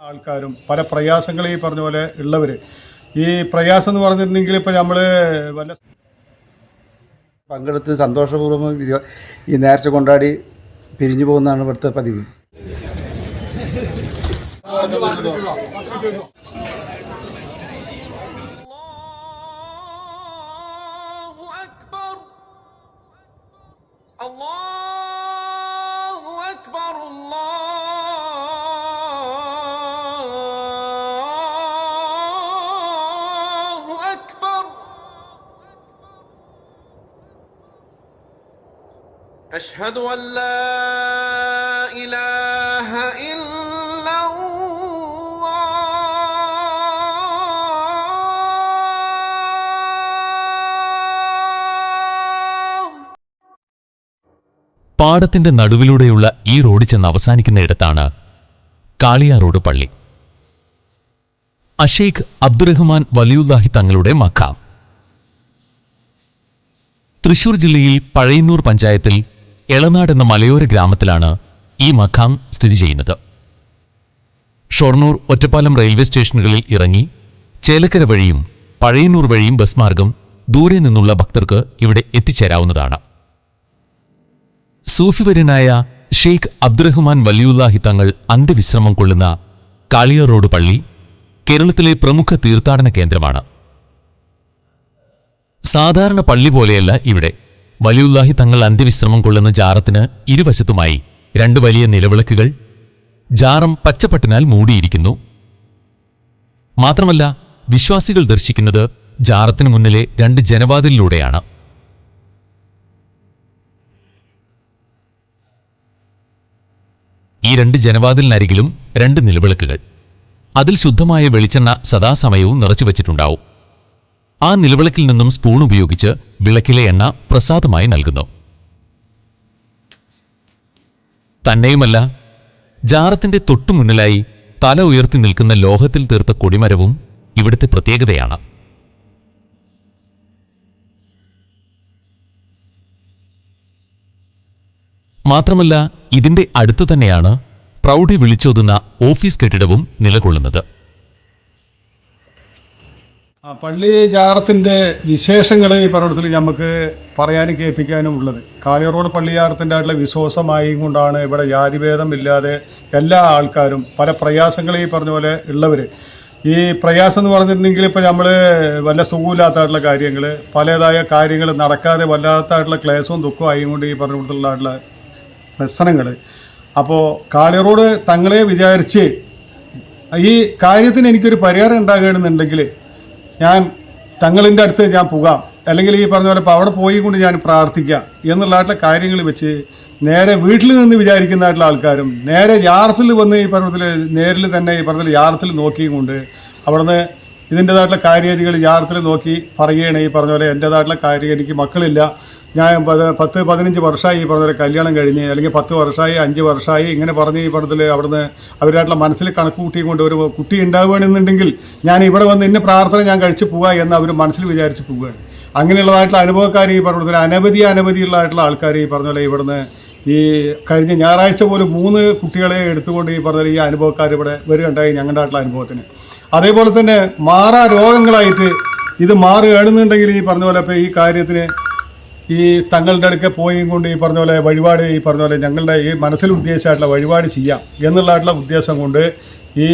ആൾക്കാരും പല പ്രയാസങ്ങൾ ഈ പറഞ്ഞ പോലെ ഉള്ളവര്. ഈ പ്രയാസം എന്ന് പറഞ്ഞിട്ടുണ്ടെങ്കിൽ ഇപ്പൊ നമ്മൾ വല്ല പങ്കെടുത്ത് സന്തോഷപൂർവം ഈ നേർച്ച കൊണ്ടാടി പിരിഞ്ഞു പോകുന്നതാണ് ഇവിടുത്തെ പതിവ്. Allah أشهد أن لا إله إلا الله പാടത്തിന്റെ നടുവിലൂടെയുള്ള ഈ റോഡ് ചെന്ന് അവസാനിക്കുന്നിടത്താണ് കാളിയാറോഡ് പള്ളി അഷേഖ് അബ്ദുറഹ്മാൻ വലിയുല്ലാഹി തങ്ങളുടെ മക്കാം തൃശൂർ ജില്ലയിൽ പഴയന്നൂർ പഞ്ചായത്തിൽ എളനാട് എന്ന മലയോര ഗ്രാമത്തിലാണ് ഈ മഖാം സ്ഥിതി ചെയ്യുന്നത്. ഷൊർണൂർ ഒറ്റപ്പാലം റെയിൽവേ സ്റ്റേഷനുകളിൽ ഇറങ്ങി ചേലക്കര വഴിയും പഴയന്നൂർ വഴിയും ബസ് മാർഗം ദൂരെ നിന്നുള്ള ഭക്തർക്ക് ഇവിടെ എത്തിച്ചേരാവുന്നതാണ്. സൂഫിവര്യനായ ഷെയ്ഖ് അബ്ദുറഹ്മാൻ വലിയുല്ലാഹി തങ്ങൾ അന്ത്യവിശ്രമം കൊള്ളുന്ന കാളിയർ റോഡ് പള്ളി കേരളത്തിലെ പ്രമുഖ തീർത്ഥാടന കേന്ദ്രമാണ്. സാധാരണ പള്ളി പോലെയല്ല ഇവിടെ. വലിയുല്ലാഹി തങ്ങൾ അന്ത്യവിശ്രമം കൊള്ളുന്ന ജാറത്തിന് ഇരുവശത്തുമായി രണ്ട് വലിയ നിലവിളക്കുകൾ. ജാറം പച്ചപ്പട്ടിനാൽ മൂടിയിരിക്കുന്നു. മാത്രമല്ല വിശ്വാസികൾ ദർശിക്കുന്നത് ജാറത്തിന് മുന്നിലെ രണ്ട് ജനവാതിലിലൂടെയാണ്. ഈ രണ്ട് ജനവാതിലിനരികിലും രണ്ട് നിലവിളക്കുകൾ. അതിൽ ശുദ്ധമായ വെളിച്ചെണ്ണ സദാസമയവും നിറച്ചു വച്ചിട്ടുണ്ടാവും ആ നിലവിളക്കിൽ നിന്നും സ്പൂൺ ഉപയോഗിച്ച് വിളക്കിലെ എണ്ണ പ്രസാദമായി നൽകുന്നു. തന്നെയുമല്ല ജാറത്തിന്റെ തൊട്ടുമുന്നിലായി തല ഉയർത്തി നിൽക്കുന്ന ലോഹത്തിൽ തീർത്ത കൊടിമരവും ഇവിടുത്തെ പ്രത്യേകതയാണ്. മാത്രമല്ല ഇതിന്റെ അടുത്തു തന്നെയാണ് പ്രൗഢി വിളിച്ചോതുന്ന ഓഫീസ് കെട്ടിടവും നിലകൊള്ളുന്നത്. ആ പള്ളി ജാറത്തിന്റെ വിശേഷങ്ങൾ ഈ പറഞ്ഞിടത്തിൽ നമുക്ക് പറയാനും കേൾപ്പിക്കാനും ഉള്ളത്. കാളിയറോഡ് പള്ളി ജാറത്തിന്റെ ആയിട്ടുള്ള വിശ്വാസമായും കൊണ്ടാണ് ഇവിടെ ജാതിഭേദം ഇല്ലാതെ എല്ലാ ആൾക്കാരും പല പ്രയാസങ്ങൾ ഈ പറഞ്ഞ പോലെ ഉള്ളവർ ഈ പ്രയാസം എന്ന് പറഞ്ഞിട്ടുണ്ടെങ്കിൽ ഇപ്പോൾ നമ്മൾ വല്ല സുഖമില്ലാത്തതായിട്ടുള്ള കാര്യങ്ങൾ പലതായ കാര്യങ്ങൾ നടക്കാതെ വല്ലാത്തതായിട്ടുള്ള ക്ലേശവും ദുഃഖവും ആയി കൊണ്ട് ഈ കൊടുത്തുള്ളതായിട്ടുള്ള പ്രശ്നങ്ങൾ അപ്പോൾ കാളിയറോട് തങ്ങളെ വിചാരിച്ച് ഈ കാര്യത്തിന് എനിക്കൊരു പരിഹാരം ഉണ്ടാകണമെന്നുണ്ടെങ്കിൽ ഞാൻ തങ്ങളിന്റെ അടുത്ത് ഞാൻ പോകാം. അല്ലെങ്കിൽ ഈ പറഞ്ഞ പോലെ അവിടെ പോയി കൊണ്ട് ഞാൻ പ്രാർത്ഥിക്കാം എന്നുള്ളതായിട്ടുള്ള കാര്യങ്ങൾ വെച്ച് നേരെ വീട്ടിൽ നിന്ന് വിചാരിക്കുന്നതായിട്ടുള്ള ആൾക്കാരും നേരെ യാർത്തിൽ വന്ന് ഈ പറഞ്ഞതിൽ നേരിൽ തന്നെ ഈ പറഞ്ഞതിൽ യാർത്തിൽ നോക്കിയും കൊണ്ട് അവിടുന്ന് ഇതിന്റെതായിട്ടുള്ള കാര്യങ്ങൾ യാർത്തിൽ നോക്കി പറയുകയാണ് ഈ പറഞ്ഞ പോലെ എന്റേതായിട്ടുള്ള കാര്യം എനിക്ക് മക്കളില്ല. ഞാൻ പത് പത്ത് പതിനഞ്ച് വർഷമായി ഈ പറഞ്ഞ കല്യാണം കഴിഞ്ഞ് അല്ലെങ്കിൽ പത്ത് വർഷമായി അഞ്ച് വർഷമായി ഇങ്ങനെ പറഞ്ഞ് ഈ പറഞ്ഞതിൽ അവിടുന്ന് അവരായിട്ടുള്ള മനസ്സിൽ കണക്ക് കൂട്ടിയും കൊണ്ട് ഒരു കുട്ടി ഉണ്ടാവുകയാണെന്നുണ്ടെങ്കിൽ ഞാൻ ഇവിടെ വന്ന് ഇന്ന പ്രാർത്ഥന ഞാൻ കഴിച്ചു പോവുക എന്ന് അവർ മനസ്സിൽ വിചാരിച്ച് പോവുകയാണ്. അങ്ങനെയുള്ളതായിട്ടുള്ള അനുഭവക്കാർ ഈ പറഞ്ഞ പോലെ അനവധി അനവധിയുള്ളതായിട്ടുള്ള ആൾക്കാർ ഈ പറഞ്ഞ പോലെ ഇവിടുന്ന് ഈ കഴിഞ്ഞ ഞായറാഴ്ച പോലും മൂന്ന് കുട്ടികളെ എടുത്തുകൊണ്ട് ഈ പറഞ്ഞ ഈ അനുഭവക്കാർ ഇവിടെ വരികയുണ്ടായി ഞങ്ങളുടെ ആയിട്ടുള്ള അനുഭവത്തിന്. അതേപോലെ തന്നെ മാറാ രോഗങ്ങളായിട്ട് ഇത് മാറുകയാണെന്നുണ്ടെങ്കിൽ ഈ പറഞ്ഞ പോലെ ഇപ്പോൾ ഈ കാര്യത്തിന് ഈ തങ്ങളുടെ അടുക്കെ പോയി കൊണ്ട് ഈ പറഞ്ഞ പോലെ വഴിപാട് ഈ പറഞ്ഞ പോലെ ഞങ്ങളുടെ ഈ മനസ്സിൽ ഉദ്ദേശമായിട്ടുള്ള വഴിപാട് ചെയ്യാം എന്നുള്ളതായിട്ടുള്ള ഉദ്ദേശം കൊണ്ട് ഈ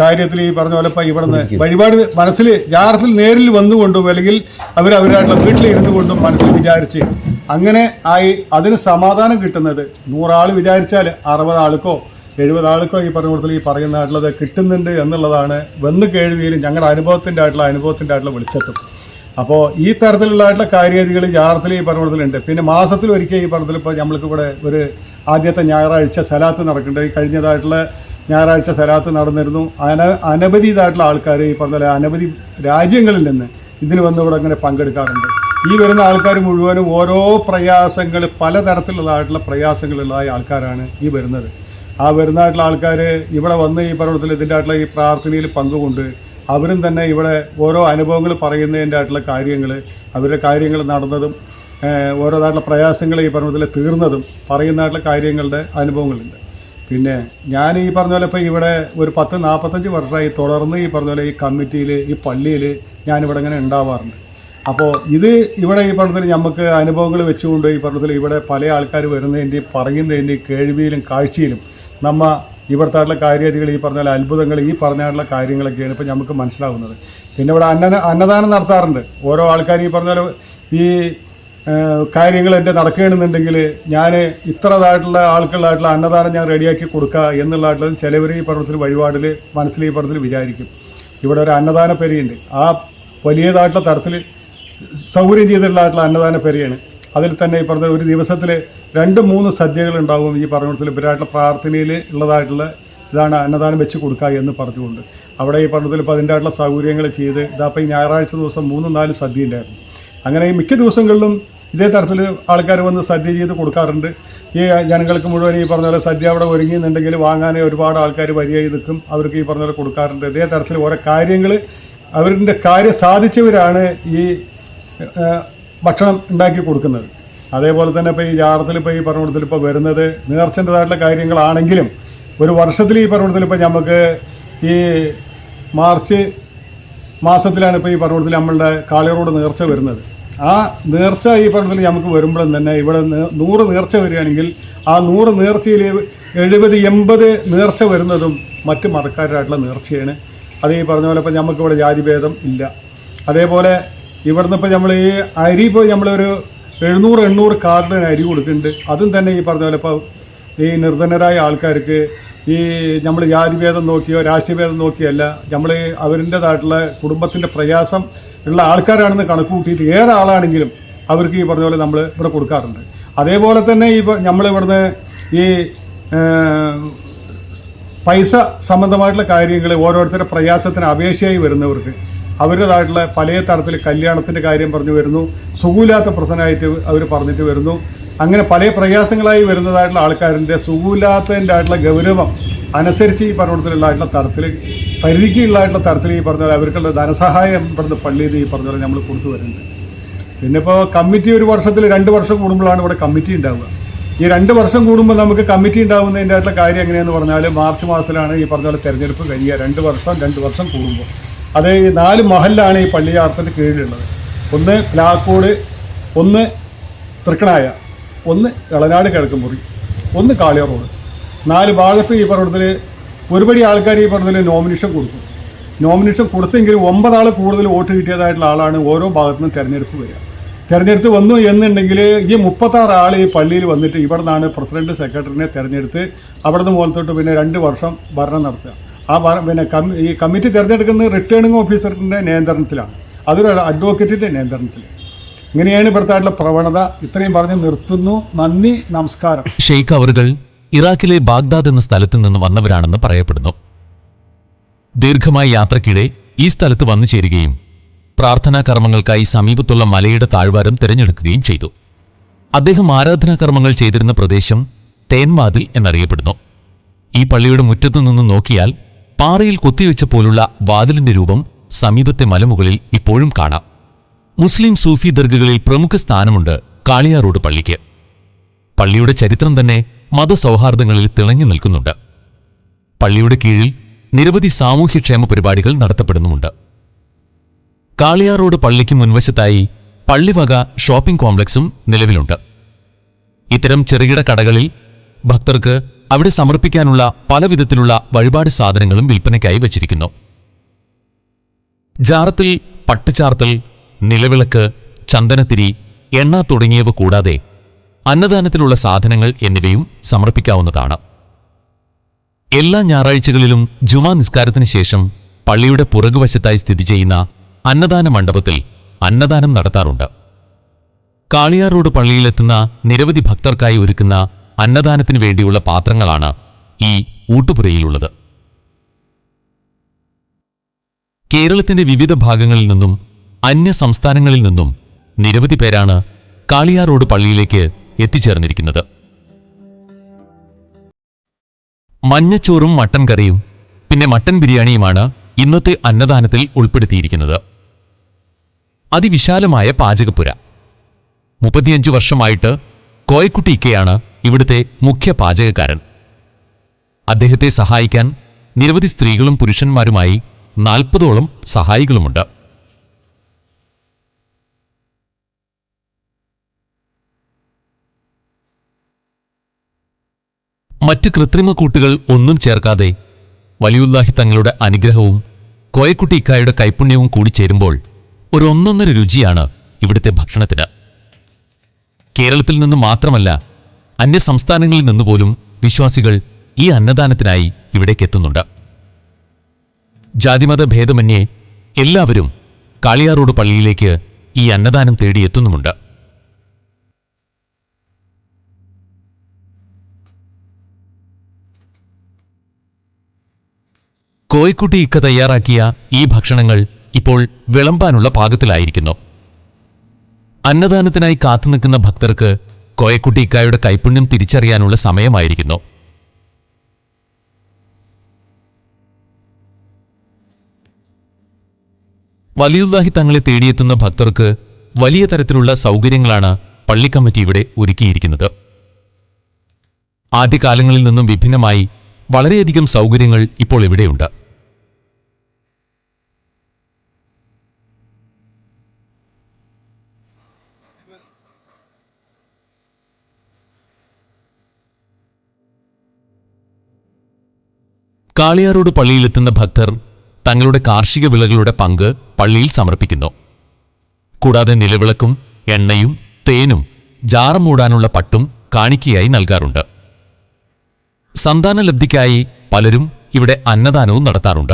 കാര്യത്തിൽ ഈ പറഞ്ഞ പോലെ ഇപ്പം ഇവിടുന്ന് വഴിപാട് മനസ്സിൽ യാഥാർത്ഥ്യത്തിൽ നേരിൽ വന്നുകൊണ്ടും അല്ലെങ്കിൽ അവർ അവരായിട്ടുള്ള വീട്ടിൽ ഇരുന്നു കൊണ്ടും മനസ്സിൽ വിചാരിച്ച് അങ്ങനെ ആയി അതിന് സമാധാനം കിട്ടുന്നത് നൂറാൾ വിചാരിച്ചാൽ അറുപത് ആൾക്കോ എഴുപത് ആൾക്കും ഈ പറഞ്ഞ കൂട്ടത്തിൽ ഈ പറയുന്നതായിട്ടുള്ളത് കിട്ടുന്നുണ്ട് എന്നുള്ളതാണ് വന്ന് കേൾവിയിലും ഞങ്ങളുടെ അനുഭവത്തിന്റെ ആയിട്ടുള്ള അനുഭവത്തിന്റെ ആയിട്ടുള്ള വെളിച്ചത്തും. അപ്പോൾ ഈ തരത്തിലുള്ളതായിട്ടുള്ള കാര്യഗതികൾ യാത്രത്തിൽ ഈ പറഞ്ഞതിലുണ്ട് പിന്നെ മാസത്തിൽ ഒരിക്കൽ ഈ പറഞ്ഞതിൽ ഇപ്പോൾ നമ്മൾക്ക് ഇവിടെ ഒരു ആദ്യത്തെ ഞായറാഴ്ച സലാത്ത് നടക്കുന്നുണ്ട്. ഈ കഴിഞ്ഞതായിട്ടുള്ള ഞായറാഴ്ച സലാത്ത് നടന്നിരുന്നു. അന അനവധി ഇതായിട്ടുള്ള ആൾക്കാർ ഈ പറഞ്ഞ അനവധി രാജ്യങ്ങളിൽ നിന്ന് ഇതിന് വന്ന് ഇവിടെ ഇങ്ങനെ പങ്കെടുക്കാറുണ്ട്. ഈ വരുന്ന ആൾക്കാർ മുഴുവനും ഓരോ പ്രയാസങ്ങൾ പലതരത്തിലുള്ളതായിട്ടുള്ള പ്രയാസങ്ങളുള്ളതായ ആൾക്കാരാണ് ഈ വരുന്നത്. ആ വരുന്നതായിട്ടുള്ള ആൾക്കാർ ഇവിടെ വന്ന് ഈ പറഞ്ഞതിൽ ഇതിന്റെ ആയിട്ടുള്ള ഈ പ്രാർത്ഥനയിൽ പങ്കുകൊണ്ട് അവരും തന്നെ ഇവിടെ ഓരോ അനുഭവങ്ങൾ പറയുന്നതിന്റെ ആയിട്ടുള്ള കാര്യങ്ങൾ അവരുടെ കാര്യങ്ങൾ നടന്നതും ഓരോതായിട്ടുള്ള പ്രയാസങ്ങൾ ഈ പറഞ്ഞതിൽ തീർന്നതും പറയുന്നതായിട്ടുള്ള കാര്യങ്ങളുടെ അനുഭവങ്ങളുണ്ട്. പിന്നെ ഞാൻ ഈ പറഞ്ഞ പോലെ ഇപ്പോൾ ഇവിടെ ഒരു പത്ത് നാൽപ്പത്തഞ്ച് വർഷമായി തുടർന്ന് ഈ പറഞ്ഞ പോലെ ഈ കമ്മിറ്റിയിൽ ഈ പള്ളിയിൽ ഞാനിവിടെ ഇങ്ങനെ ഉണ്ടാവാറുണ്ട്. അപ്പോൾ ഇത് ഇവിടെ ഈ പറഞ്ഞതിൽ നമുക്ക് അനുഭവങ്ങൾ വെച്ചുകൊണ്ട് ഈ പറഞ്ഞതിൽ ഇവിടെ പല ആൾക്കാർ വരുന്നതിന്റെയും പറയുന്നതിന്റെയും കേൾവിയിലും കാഴ്ചയിലും നമ്മ ഇവിടുത്തെ കാര്യങ്ങൾ ഈ പറഞ്ഞ അത്ഭുതങ്ങൾ ഈ പറഞ്ഞായിട്ടുള്ള കാര്യങ്ങളൊക്കെയാണ് ഇപ്പോൾ നമുക്ക് മനസ്സിലാവുന്നത്. പിന്നെ ഇവിടെ അന്ന അന്നദാനം നടത്താറുണ്ട്. ഓരോ ആൾക്കാർ ഈ പറഞ്ഞാൽ ഈ കാര്യങ്ങൾ എന്റെ നടക്കുകയാണെന്നുണ്ടെങ്കിൽ ഞാൻ ഇത്രതായിട്ടുള്ള ആൾക്കുള്ളതായിട്ടുള്ള അന്നദാനം ഞാൻ റെഡിയാക്കി കൊടുക്കുക എന്നുള്ളതായിട്ടുള്ള ചിലവർ ഈ പർവത്തിൽ വഴിപാടിൽ മനസ്സിൽ ഈ പർവത്തിൽ വിചാരിക്കും. ഇവിടെ ഒരു അന്നദാന പെരിയുണ്ട്. ആ വലിയതായിട്ടുള്ള തരത്തിൽ സൗകര്യം ചെയ്തിട്ടുള്ളതായിട്ടുള്ള അന്നദാന പെരിയാണ്. അതിൽ തന്നെ ഈ പറഞ്ഞ ഒരു ദിവസത്തിൽ രണ്ട് മൂന്ന് സദ്യകൾ ഉണ്ടാകും ഈ പറഞ്ഞ ഇവരായിട്ടുള്ള പ്രാർത്ഥനയിൽ ഉള്ളതായിട്ടുള്ള ഇതാണ് അന്നദാനം വെച്ച് കൊടുക്കുക എന്ന് പറഞ്ഞുകൊണ്ട്. അവിടെ ഈ പറഞ്ഞതിൽ ഇപ്പോൾ അതിന്റെതായിട്ടുള്ള സൗകര്യങ്ങൾ ചെയ്ത് ഇതാപ്പോൾ ഈ ഞായറാഴ്ച ദിവസം മൂന്ന് നാല് സദ്യ ഉണ്ടായിരുന്നു. അങ്ങനെ ഈ മിക്ക ദിവസങ്ങളിലും ഇതേ തരത്തിൽ ആൾക്കാർ വന്ന് സദ്യ ചെയ്ത് കൊടുക്കാറുണ്ട്. ഈ ജനങ്ങൾക്ക് മുഴുവൻ ഈ പറഞ്ഞ പോലെ സദ്യ അവിടെ ഒരുങ്ങിയെന്നുണ്ടെങ്കിൽ വാങ്ങാനേ ഒരുപാട് ആൾക്കാർ വരികയായി നിൽക്കും. അവർക്ക് ഈ പറഞ്ഞ പോലെ കൊടുക്കാറുണ്ട്. ഇതേ തരത്തിൽ ഓരോ കാര്യങ്ങൾ അവരുടെ കാര്യം സാധിച്ചവരാണ് ഈ ഭക്ഷണം ഉണ്ടാക്കി കൊടുക്കുന്നത്. അതേപോലെ തന്നെ ഇപ്പോൾ ഈ ജാറത്തിൽ ഇപ്പോൾ ഈ പറഞ്ഞ കൊടുത്തിൽ ഇപ്പോൾ വരുന്നത് നേർച്ചന്റെതായിട്ടുള്ള കാര്യങ്ങളാണെങ്കിലും ഒരു വർഷത്തിൽ ഈ പറഞ്ഞ കൊടുത്തിൽ ഇപ്പോൾ നമുക്ക് ഈ മാർച്ച് മാസത്തിലാണ് ഇപ്പോൾ ഈ പറഞ്ഞ നമ്മളുടെ കാളിയറോട് നേർച്ച വരുന്നത്. ആ നേർച്ച ഈ പറഞ്ഞതിൽ നമുക്ക് വരുമ്പോഴും തന്നെ ഇവിടെ നൂറ് നേർച്ച വരികയാണെങ്കിൽ ആ നൂറ് നേർച്ചയിൽ എഴുപത് എൺപത് നേർച്ച വരുന്നതും മറ്റ് മതക്കാരായിട്ടുള്ള നേർച്ചയാണ്. അത് ഈ പറഞ്ഞ പോലെ ഇപ്പോൾ നമുക്കിവിടെ ജാതിഭേദം ഇല്ല. അതേപോലെ ഇവിടുന്ന് ഇപ്പോൾ നമ്മൾ ഈ അരി ഇപ്പോൾ നമ്മളൊരു എഴുന്നൂറ് എണ്ണൂറ് കാർഡിന് അരി കൊടുക്കുന്നുണ്ട്. അതും തന്നെ ഈ പറഞ്ഞ പോലെ ഇപ്പോൾ ഈ നിർധനരായ ആൾക്കാർക്ക് ഈ നമ്മൾ ജാതിഭേദം നോക്കിയോ രാഷ്ട്രീയഭേദം നോക്കിയല്ല നമ്മൾ അവരിന്റെതായിട്ടുള്ള കുടുംബത്തിന്റെ പ്രയാസം ഉള്ള ആൾക്കാരാണെന്ന് കണക്ക് കൂട്ടിയിട്ട് ഏതാളാണെങ്കിലും അവർക്ക് ഈ പറഞ്ഞ പോലെ നമ്മൾ ഇവിടെ കൊടുക്കാറുണ്ട്. അതേപോലെ തന്നെ ഈ നമ്മളിവിടുന്ന് ഈ പൈസ സംബന്ധമായിട്ടുള്ള കാര്യങ്ങൾ ഓരോരുത്തരുടെ പ്രയാസത്തിന് അപേക്ഷയായി വരുന്നവർക്ക് അവരുടേതായിട്ടുള്ള പല തരത്തിൽ കല്യാണത്തിന്റെ കാര്യം പറഞ്ഞു വരുന്നു. സുഖമില്ലാത്ത പ്രശ്നമായിട്ട് അവർ പറഞ്ഞിട്ട് വരുന്നു. അങ്ങനെ പല പ്രയാസങ്ങളായി വരുന്നതായിട്ടുള്ള ആൾക്കാരിന്റെ സുഖമില്ലാത്തതിന്റെ ആയിട്ടുള്ള ഗൗരവം അനുസരിച്ച് ഈ പറഞ്ഞിടത്തിലുള്ളതായിട്ടുള്ള തരത്തിൽ പരിധിക്കുള്ളതായിട്ടുള്ള തരത്തിൽ ഈ പറഞ്ഞ പോലെ അവർക്കുള്ള ധനസഹായം ഇവിടുന്ന് പള്ളിയിൽ ഈ പറഞ്ഞ പോലെ നമ്മൾ കൊടുത്തു വരുന്നുണ്ട്. പിന്നെ ഇപ്പോൾ കമ്മിറ്റി ഒരു വർഷത്തിൽ രണ്ട് വർഷം കൂടുമ്പോഴാണ് ഇവിടെ കമ്മിറ്റി ഉണ്ടാവുക. ഈ രണ്ട് വർഷം കൂടുമ്പോൾ നമുക്ക് കമ്മിറ്റി ഉണ്ടാകുന്നതിന്റെ ആയിട്ടുള്ള കാര്യം എങ്ങനെയാണെന്ന് പറഞ്ഞാൽ മാർച്ച് മാസത്തിലാണ് ഈ പറഞ്ഞ പോലെ തിരഞ്ഞെടുപ്പ് കഴിയുക. രണ്ട് വർഷം രണ്ട് വർഷം കൂടുമ്പോൾ. അത് നാല് മഹലിലാണ് ഈ പള്ളിയാർത്തിന്റെ കീഴിലുള്ളത്. ഒന്ന് പ്ലാക്കോട് ഒന്ന് തൃക്കണായ ഒന്ന് ഇളനാട് കിഴക്കുമുറി ഒന്ന് കാളിയ റോഡ്. നാല് ഭാഗത്ത് ഈ പറഞ്ഞതിൽ ഒരുപടി ആൾക്കാർ ഈ പറഞ്ഞതിൽ നോമിനേഷൻ കൊടുക്കും. നോമിനേഷൻ കൊടുത്തെങ്കിലും ഒമ്പതാൾ കൂടുതൽ വോട്ട് കിട്ടിയതായിട്ടുള്ള ആളാണ് ഓരോ ഭാഗത്തു നിന്നും തെരഞ്ഞെടുപ്പ് വരിക. തെരഞ്ഞെടുത്ത് വന്നു എന്നുണ്ടെങ്കിൽ ഈ മുപ്പത്താറ് ആൾ ഈ പള്ളിയിൽ വന്നിട്ട് ഇവിടെ നിന്നാണ് പ്രസിഡന്റ് സെക്രട്ടറിനെ തിരഞ്ഞെടുത്ത് അവിടെ നിന്ന് പിന്നെ രണ്ട് വർഷം ഭരണം നടത്തുക. ആ പിന്നെ ഈ കമ്മിറ്റി തിരഞ്ഞെടുക്കുന്നത് റിട്ടേണിംഗ് ഓഫീസറിന്റെ നിയന്ത്രണത്തിലാണ്. അതൊരു അഡ്വക്കേറ്റിന്റെ നിയന്ത്രണത്തിൽ ഇങ്ങനെയാണ് ഇവിടുത്തെ പ്രവണത. ഇത്രയും പറഞ്ഞ് നിർത്തുന്നു. നന്ദി നമസ്കാരം. ഷെയ്ഖ് അവറുകൾ ഇറാഖിലെ ബാഗ്ദാദ് എന്ന സ്ഥലത്ത് നിന്ന് വന്നവരാണെന്ന് പറയപ്പെടുന്നു. ദീർഘമായ യാത്രക്കിടെ ഈ സ്ഥലത്ത് വന്നു ചേരുകയും പ്രാർത്ഥനാ കർമ്മങ്ങൾക്കായി സമീപത്തുള്ള മലയുടെ താഴ്വാരം തിരഞ്ഞെടുക്കുകയും ചെയ്തു. അദ്ദേഹം ആരാധനാ കർമ്മങ്ങൾ ചെയ്തിരുന്ന പ്രദേശം തേൻവാതിൽ എന്നറിയപ്പെടുന്നു. ഈ പള്ളിയുടെ മുറ്റത്തു നിന്ന് നോക്കിയാൽ പാറയിൽ കൊത്തിവെച്ച പോലുള്ള വാതിലിന്റെ രൂപം സമീപത്തെ മലമുകളിൽ ഇപ്പോഴും കാണാം. മുസ്ലിം സൂഫി ദർഗകളിൽ പ്രമുഖ സ്ഥാനമുണ്ട് കാളിയാറോഡ് പള്ളിക്ക്. പള്ളിയുടെ ചരിത്രം തന്നെ മതസൗഹാർദ്ദങ്ങളിൽ തിളങ്ങി നിൽക്കുന്നുണ്ട്. പള്ളിയുടെ കീഴിൽ നിരവധി സാമൂഹ്യക്ഷേമ പരിപാടികൾ നടത്തപ്പെടുന്നുമുണ്ട്. കാളിയാറോഡ് പള്ളിക്ക് മുൻവശത്തായി പള്ളിവക ഷോപ്പിംഗ് കോംപ്ലക്സും നിലവിലുണ്ട്. ഇത്തരം ചെറുകിട കടകളിൽ ഭക്തർക്ക് അവിടെ സമർപ്പിക്കാനുള്ള പലവിധത്തിലുള്ള വഴിപാട് സാധനങ്ങളും വിൽപ്പനയ്ക്കായി വച്ചിരിക്കുന്നു. ജാറത്തിൽ പട്ടുചാർത്തൽ നിലവിളക്ക് ചന്ദനത്തിരി എണ്ണ തുടങ്ങിയവ കൂടാതെ അന്നദാനത്തിലുള്ള സാധനങ്ങൾ എന്നിവയും സമർപ്പിക്കാവുന്നതാണ്. എല്ലാ ഞായറാഴ്ചകളിലും ജുമാ നിസ്കാരത്തിന് ശേഷം പള്ളിയുടെ പുറകുവശത്തായി സ്ഥിതി ചെയ്യുന്ന അന്നദാന മണ്ഡപത്തിൽ അന്നദാനം നടത്താറുണ്ട്. കാളിയാറോഡ് പള്ളിയിലെത്തുന്ന നിരവധി ഭക്തർക്കായി ഒരുക്കുന്ന അന്നദാനത്തിന് വേണ്ടിയുള്ള പാത്രങ്ങളാണ് ഈ ഊട്ടുപുരയിലുള്ളത്. കേരളത്തിന്റെ വിവിധ ഭാഗങ്ങളിൽ നിന്നും അന്യ സംസ്ഥാനങ്ങളിൽ നിന്നും നിരവധി പേരാണ് കാളിയാറോഡ് പള്ളിയിലേക്ക് എത്തിച്ചേർന്നിരിക്കുന്നത്. മഞ്ഞച്ചോറും മട്ടൻ കറിയും പിന്നെ മട്ടൻ ബിരിയാണിയുമാണ് ഇന്നത്തെ അന്നദാനത്തിൽ ഉൾപ്പെടുത്തിയിരിക്കുന്നത്. അതിവിശാലമായ പാചകപ്പുര. മുപ്പത്തിയഞ്ചു വർഷമായിട്ട് കോയക്കുട്ടി ഇക്കയാണ് ഇവിടുത്തെ മുഖ്യ പാചകക്കാരൻ. അദ്ദേഹത്തെ സഹായിക്കാൻ നിരവധി സ്ത്രീകളും പുരുഷന്മാരുമായി നാൽപ്പതോളം സഹായികളുമുണ്ട്. മറ്റ് കൃത്രിമ കൂട്ടുകൾ ഒന്നും ചേർക്കാതെ വലിയുല്ലാഹി തങ്ങളുടെ അനുഗ്രഹവും കോയക്കുട്ടി ഇക്കായുടെ കൈപുണ്യവും കൂടി ചേരുമ്പോൾ ഒരു ഒന്നൊന്നര രുചിയാണ് ഇവിടുത്തെ ഭക്ഷണത്തിന്. കേരളത്തിൽ നിന്ന് മാത്രമല്ല അന്യ സംസ്ഥാനങ്ങളിൽ നിന്നുപോലും വിശ്വാസികൾ ഈ അന്നദാനത്തിനായി ഇവിടേക്ക് എത്തുന്നുണ്ട്. ജാതിമത ഭേദമന്യേ എല്ലാവരും കാളിയാറോട് പള്ളിയിലേക്ക് ഈ അന്നദാനം തേടിയെത്തുന്നുമുണ്ട് കോയിക്കുട്ടി ഇക്ക തയ്യാറാക്കിയ ഈ ഭക്ഷണങ്ങൾ ഇപ്പോൾ വിളമ്പാനുള്ള പാകത്തിലായിരിക്കുന്നു. അന്നദാനത്തിനായി കാത്തുനിൽക്കുന്ന ഭക്തർക്ക് കോയക്കുട്ടി ഇക്കായുടെ കൈപുണ്യം തിരിച്ചറിയാനുള്ള സമയമായിരിക്കുന്നു. വലിയുല്ലാഹി തങ്ങളെ തേടിയെത്തുന്ന ഭക്തർക്ക് വലിയ തരത്തിലുള്ള സൗകര്യങ്ങളാണ് പള്ളി കമ്മിറ്റി ഇവിടെ ഒരുക്കിയിരിക്കുന്നത്. ആദ്യകാലങ്ങളിൽ നിന്നും വിഭിന്നമായി വളരെയധികം സൗകര്യങ്ങൾ ഇപ്പോൾ ഇവിടെയുണ്ട്. കാളിയാറോട് പള്ളിയിലെത്തുന്ന ഭക്തർ തങ്ങളുടെ കാർഷിക വിളകളുടെ പങ്ക് പള്ളിയിൽ സമർപ്പിക്കുന്നു. കൂടാതെ നിലവിളക്കും എണ്ണയും തേനും ജാറം മൂടാനുള്ള പട്ടും കാണിക്കയായി നൽകാറുണ്ട്. സന്താനലബ്ധിക്കായി പലരും ഇവിടെ അന്നദാനവും നടത്താറുണ്ട്.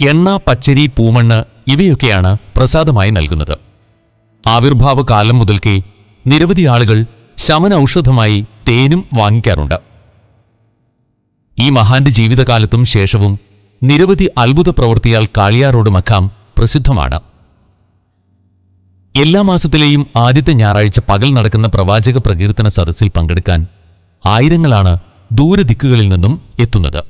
എണ്ണ പച്ചരി പൂമണ്ണ് ഇവയൊക്കെയാണ് പ്രസാദമായി നൽകുന്നത്. ആവിർഭാവ കാലം മുതൽക്കേ നിരവധി ആളുകൾ ശമന ഔഷധമായി തേനും വാങ്ങിക്കാറുണ്ട്. ഈ മഹാന്റെ ജീവിതകാലത്തും ശേഷവും നിരവധി അത്ഭുത പ്രവൃത്തിയാൽ കാളിയാറോട് മഖാം പ്രസിദ്ധമാണ്. എല്ലാ മാസത്തിലെയും ആദ്യത്തെ ഞായറാഴ്ച പകൽ നടക്കുന്ന പ്രവാചക പ്രകീർത്തന സദസ്സിൽ പങ്കെടുക്കാൻ ആയിരങ്ങളാണ് ദൂരദിക്കുകളിൽ നിന്നും എത്തുന്നത്.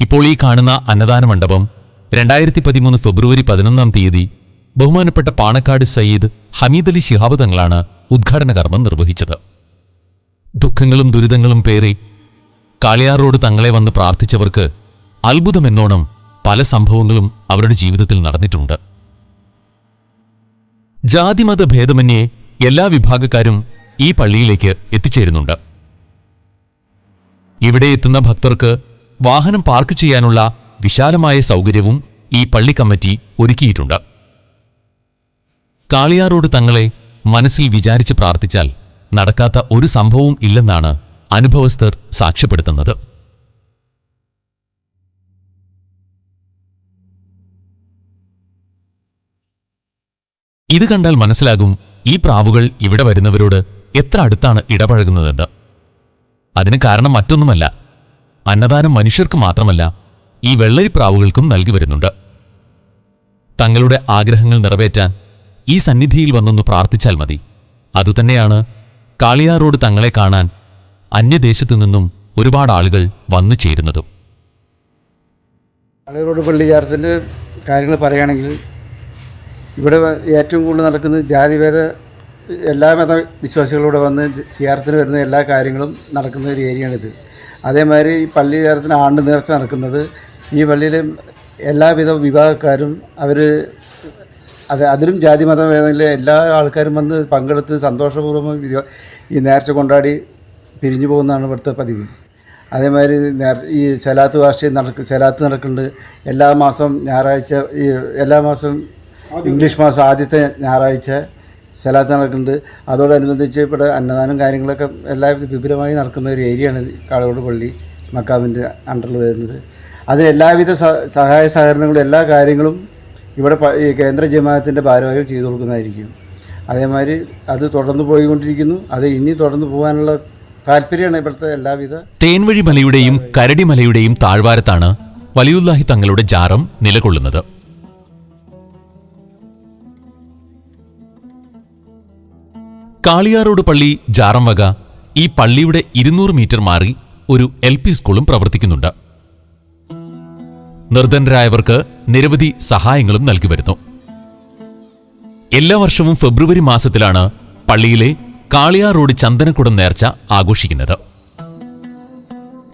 ഇപ്പോൾ ഈ കാണുന്ന അന്നദാന മണ്ഡപം രണ്ടായിരത്തി പതിമൂന്ന് ഫെബ്രുവരി പതിനൊന്നാം തീയതി ബഹുമാനപ്പെട്ട പാണക്കാട് സയ്യിദ് ഹമീദ് അലി ശിഹാബ് തങ്ങളാണ് ഉദ്ഘാടന കർമ്മം നിർവഹിച്ചത്. ദുഃഖങ്ങളും ദുരിതങ്ങളും പേറി കാളിയാറോട് തങ്ങളെ വന്ന് പ്രാർത്ഥിച്ചവർക്ക് അത്ഭുതമെന്നോണം പല സംഭവങ്ങളും അവരുടെ ജീവിതത്തിൽ നടന്നിട്ടുണ്ട്. ജാതിമത ഭേദമന്യേ എല്ലാ വിഭാഗക്കാരും ഈ പള്ളിയിലേക്ക് എത്തിച്ചേരുന്നുണ്ട്. ഇവിടെ എത്തുന്ന ഭക്തർക്ക് വാഹനം പാർക്ക് ചെയ്യാനുള്ള വിശാലമായ സൗകര്യവും ഈ പള്ളി കമ്മിറ്റി ഒരുക്കിയിട്ടുണ്ട്. കാളിയാറോട് തങ്ങളെ മനസ്സിൽ വിചാരിച്ച് പ്രാർത്ഥിച്ചാൽ നടക്കാത്ത ഒരു സംഭവവും ഇല്ലെന്നാണ് അനുഭവസ്ഥർ സാക്ഷ്യപ്പെടുത്തുന്നത്. ഇത് കണ്ടാൽ മനസ്സിലാകും ഈ പ്രാവുകൾ ഇവിടെ വരുന്നവരോട് എത്ര അടുത്താണ് ഇടപഴകുന്നതെന്ന്. അതിന് കാരണം മറ്റൊന്നുമല്ല. അന്നദാനം മനുഷ്യർക്ക് മാത്രമല്ല ഈ വെള്ളരി പ്രാവുകൾക്കും നൽകി വരുന്നുണ്ട്. തങ്ങളുടെ ആഗ്രഹങ്ങൾ നിറവേറ്റാൻ ഈ സന്നിധിയിൽ വന്നൊന്ന് പ്രാർത്ഥിച്ചാൽ മതി. അതുതന്നെയാണ് കാളിയാറോട് തങ്ങളെ കാണാൻ അന്യദേശത്തു നിന്നും ഒരുപാട് ആളുകൾ വന്നു ചേരുന്നതും. ആളുകളോട് പള്ളിചാരത്തിന്റെ കാര്യങ്ങൾ പറയുകയാണെങ്കിൽ ഇവിടെ ഏറ്റവും കൂടുതൽ നടക്കുന്നത് ജാതിഭേദ എല്ലാ മത വിശ്വാസികളൂടെ വന്ന് സിയാറത്തിന് വരുന്ന എല്ലാ കാര്യങ്ങളും നടക്കുന്ന ഒരു ഏരിയയാണിത്. അതേമാതിരി ഈ പള്ളി ചേർത്തിന് ആണ്ട് നേർച്ച നടക്കുന്നത് ഈ പള്ളിയിലെ എല്ലാവിധ വിഭാഗക്കാരും അവർ അത് അതിലും ജാതി മതഭേദങ്ങളിലെ എല്ലാ ആൾക്കാരും വന്ന് പങ്കെടുത്ത് സന്തോഷപൂർവം ഈ നേർച്ച കൊണ്ടാടി പിരിഞ്ഞു പോകുന്നതാണ് ഇവിടുത്തെ പതിവ്. അതേമാതിരി ഈ സലാത്ത് ഭാഷയിൽ നടക്കും സലാത്ത് നടക്കുന്നുണ്ട്. എല്ലാ മാസം ഞായറാഴ്ച ഈ എല്ലാ മാസം ഇംഗ്ലീഷ് മാസം ആദ്യത്തെ ഞായറാഴ്ച സലാത്ത് നടക്കുന്നുണ്ട്. അതോടനുബന്ധിച്ച് ഇവിടെ അന്നദാനം കാര്യങ്ങളൊക്കെ എല്ലാ വിപുലമായി നടക്കുന്ന ഒരു ഏരിയയാണ് കാളകോട് പള്ളി മക്കാവിന്റെ അണ്ടറിൽ വരുന്നത്. അതിന് എല്ലാവിധ സഹായ സഹകരണങ്ങളും എല്ലാ കാര്യങ്ങളും ഇവിടെ ഈ കേന്ദ്ര ജമാഅത്തിന്റെ ഭാരവാഹികൾ ചെയ്തു കൊടുക്കുന്നതായിരിക്കും. അതേമാതിരി അത് തുടർന്ന് പോയിക്കൊണ്ടിരിക്കുന്നു. അത് ഇനി തുടർന്ന് പോകാനുള്ള എല്ലാവിധ തേൻവഴി മലയുടെയും കരടിമലയുടെയും താഴ്വാരത്താണ് വലിയുല്ലാഹി തങ്ങളുടെ ജാറം നിലകൊള്ളുന്നത്. കാളിയാറോട് പള്ളി ജാറം വക ഈ പള്ളിയുടെ ഇരുന്നൂറ് മീറ്റർ മാറി ഒരു എൽ പി സ്കൂളും പ്രവർത്തിക്കുന്നുണ്ട്. നിർധനരായവർക്ക് നിരവധി സഹായങ്ങളും നൽകി വരുന്നു. എല്ലാ വർഷവും ഫെബ്രുവരി മാസത്തിലാണ് പള്ളിയിലെ കാളിയാറോഡ് ചന്ദനക്കുടം നേർച്ച ആഘോഷിക്കുന്നത്.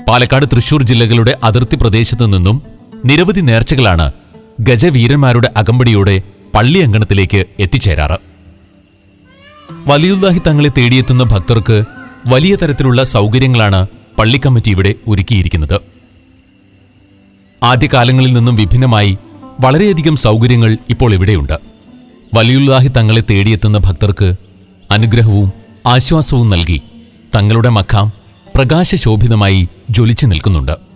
പാലക്കാട് തൃശൂർ ജില്ലകളുടെ അതിർത്തി പ്രദേശത്തു നിന്നും നിരവധി നേർച്ചകളാണ് ഗജവീരന്മാരുടെ അകമ്പടിയോടെ പള്ളി അങ്കണത്തിലേക്ക് എത്തിച്ചേരാറ്. വലിയുല്ലാഹി തങ്ങളെ തേടിയെത്തുന്ന ഭക്തർക്ക് വലിയ തരത്തിലുള്ള സൗകര്യങ്ങളാണ് പള്ളി കമ്മിറ്റി ഇവിടെ ഒരുക്കിയിരിക്കുന്നത്. ആദ്യകാലങ്ങളിൽ നിന്നും വിഭിന്നമായി വളരെയധികം സൗകര്യങ്ങൾ ഇപ്പോൾ ഇവിടെയുണ്ട്. വലിയുല്ലാഹി തങ്ങളെ തേടിയെത്തുന്ന ഭക്തർക്ക് അനുഗ്രഹവും ആശ്വാസവും നൽകി. തങ്ങളുടെ മഖാം പ്രകാശശോഭിതമായി ജ്വലിച്ചു നിൽക്കുന്നുണ്ട്.